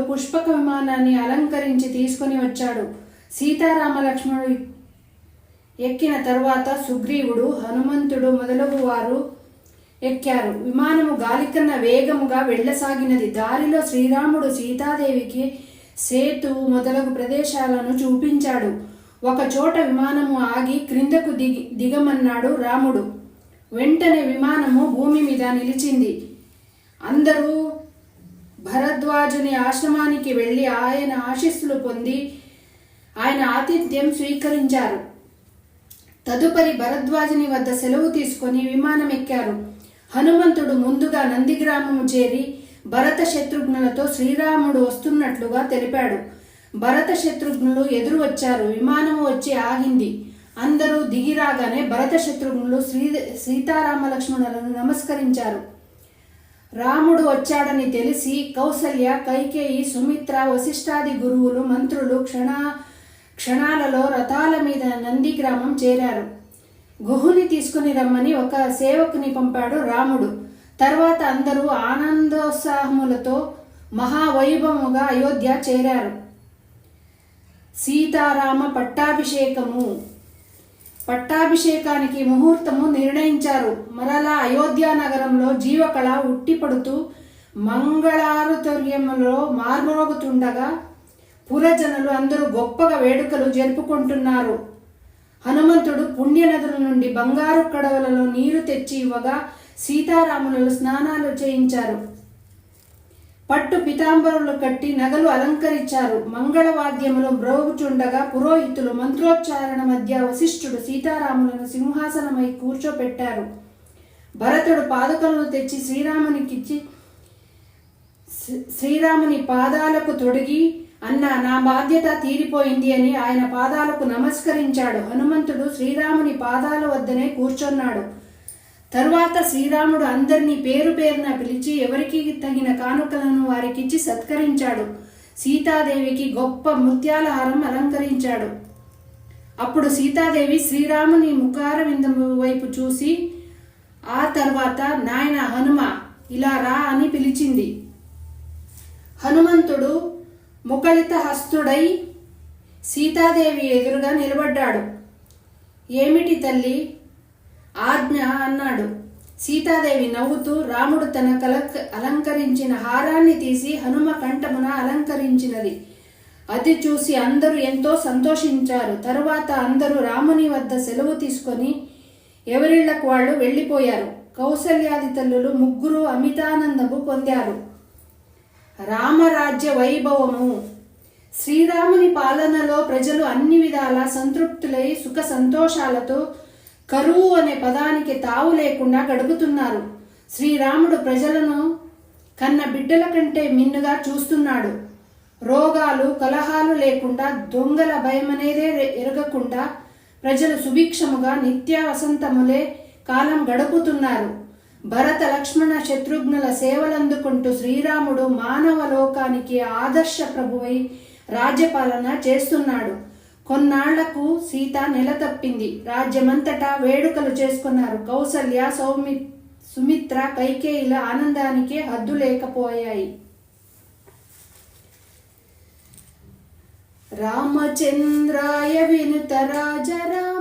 విమానాన్ని అలంకరించి తీసుకొని వచ్చాడు. సీతారామ లక్ష్మణుడు ఎక్కిన తర్వాత సుగ్రీవుడు హనుమంతుడు మొదలగు వారు ఎక్కారు. విమానము గాలికన్న వేగముగా వెళ్ళసాగినది. దారిలో శ్రీరాముడు సీతాదేవికి సేతు మొదలగు ప్రదేశాలను చూపించాడు. ఒకచోట విమానము ఆగి క్రిందకు దిగి దిగమన్నాడు రాముడు. వెంటనే విమానము భూమి మీద నిలిచింది. అందరూ భరద్వాజుని ఆశ్రమానికి వెళ్ళి ఆయన ఆశీస్సులు పొంది ఆయన ఆతిథ్యం స్వీకరించారు. తదుపరి భరద్వాజుని వద్ద సెలవు తీసుకొని విమానం ఎక్కారు. హనుమంతుడు ముందుగా నందిగ్రామము చేరి భరత శత్రుఘ్నులతో శ్రీరాముడు వస్తున్నట్లుగా తెలిపాడు. భరత శత్రుఘ్నులు ఎదురు వచ్చారు. విమానము వచ్చి ఆగింది. అందరూ దిగిరాగానే భరత శత్రుఘ్నులు శ్రీ సీతారామ లక్ష్మణులను నమస్కరించారు. రాముడు వచ్చాడని తెలిసి కౌసల్య కైకేయి సుమిత్ర వశిష్ఠాది గురువులు మంత్రులు క్షణ క్షణాలలో రథాల మీద నందిగ్రామం చేరారు. గుహుని తీసుకుని రమ్మని ఒక సేవకుని పంపాడు రాముడు. తర్వాత అందరూ ఆనందోత్సాహములతో మహావైభవముగా అయోధ్య చేరారు. సీతారామ పట్టాభిషేకము. పట్టాభిషేకానికి ముహూర్తము నిర్ణయించారు. మరలా అయోధ్య నగరంలో జీవకళ ఉట్టిపడుతూ మంగళారుతర్యములో మార్మోగుతుండగా పురజనులు అందరూ గొప్పగా వేడుకలు జరుపుకుంటున్నారు. హనుమంతుడు పుణ్యనదుల నుండి బంగారు కడవలలో నీరు తెచ్చి ఇవ్వగా సీతారాములు స్నానాలు చేయించారు. పట్టు పితాంబరులు కట్టి నగలు అలంకరించారు. మంగళవాద్యములు మ్రోగుచుండగా పురోహితులు మంత్రోచ్చారణ మధ్య వశిష్ఠుడు సీతారాములను సింహాసనమై కూర్చోపెట్టారు. భరతుడు పాదుకలను తెచ్చి శ్రీరామునికిచ్చి శ్రీ- శ్రీరాముని పాదాలకు తొడిగి అన్న నా బాధ్యత తీరిపోయింది అని ఆయన పాదాలకు నమస్కరించాడు. హనుమంతుడు శ్రీరాముని పాదాల వద్దనే కూర్చున్నాడు. తరువాత శ్రీరాముడు అందరినీ పేరు పేరున పిలిచి ఎవరికి తగిన కానుకలను వారికిచ్చి సత్కరించాడు. సీతాదేవికి గొప్ప ముత్యాల హారం అలంకరించాడు. అప్పుడు సీతాదేవి శ్రీరాముని ముఖార విందము వైపు చూసి ఆ తర్వాత నాయన హనుమ ఇలా రా అని పిలిచింది. హనుమంతుడు ముఖలిత హస్తుడై సీతాదేవి ఎదురుగా నిలబడ్డాడు. ఏమిటి తల్లి ఆజ్ఞ అన్నాడు. సీతాదేవి నవ్వుతూ రాముడు తన కలక అలంకరించిన హారాన్ని తీసి హనుమ కంఠమున అలంకరించినది. అది చూసి అందరూ ఎంతో సంతోషించారు. తరువాత అందరూ రాముని వద్ద సెలవు తీసుకొని ఎవరిళ్ళకు వాళ్ళు వెళ్ళిపోయారు. కౌసల్యాది తల్లులు ముగ్గురు అమితానందము పొందారు. రామరాజ్య వైభవము. శ్రీరాముని పాలనలో ప్రజలు అన్ని విధాల సంతృప్తులై సుఖ సంతోషాలతో కరువు అనే పదానికి తావు లేకుండా గడుపుతున్నారు. శ్రీరాముడు ప్రజలను కన్న బిడ్డల కంటే మిన్నుగా చూస్తున్నాడు. రోగాలు కలహాలు లేకుండా దొంగల భయమనేదే రె- ఎరగకుండా ప్రజలు సుభిక్షముగా నిత్య వసంతములే కాలం గడుపుతున్నారు. భరత లక్ష్మణ శత్రుఘ్నుల సేవలందుకుంటూ శ్రీరాముడు మానవ లోకానికి ఆదర్శ ప్రభువై రాజ్యపాలన చేస్తున్నాడు. కొన్నాళ్ళకు సీత నెలతప్పింది. రాజ్యమంతటా వేడుకలు చేసుకున్నారు. కౌసల్య సౌమి సుమిత్ర కైకేయుల ఆనందానికే హద్దు లేకపోయాయి. రామచంద్రాయ వినుత రాజరా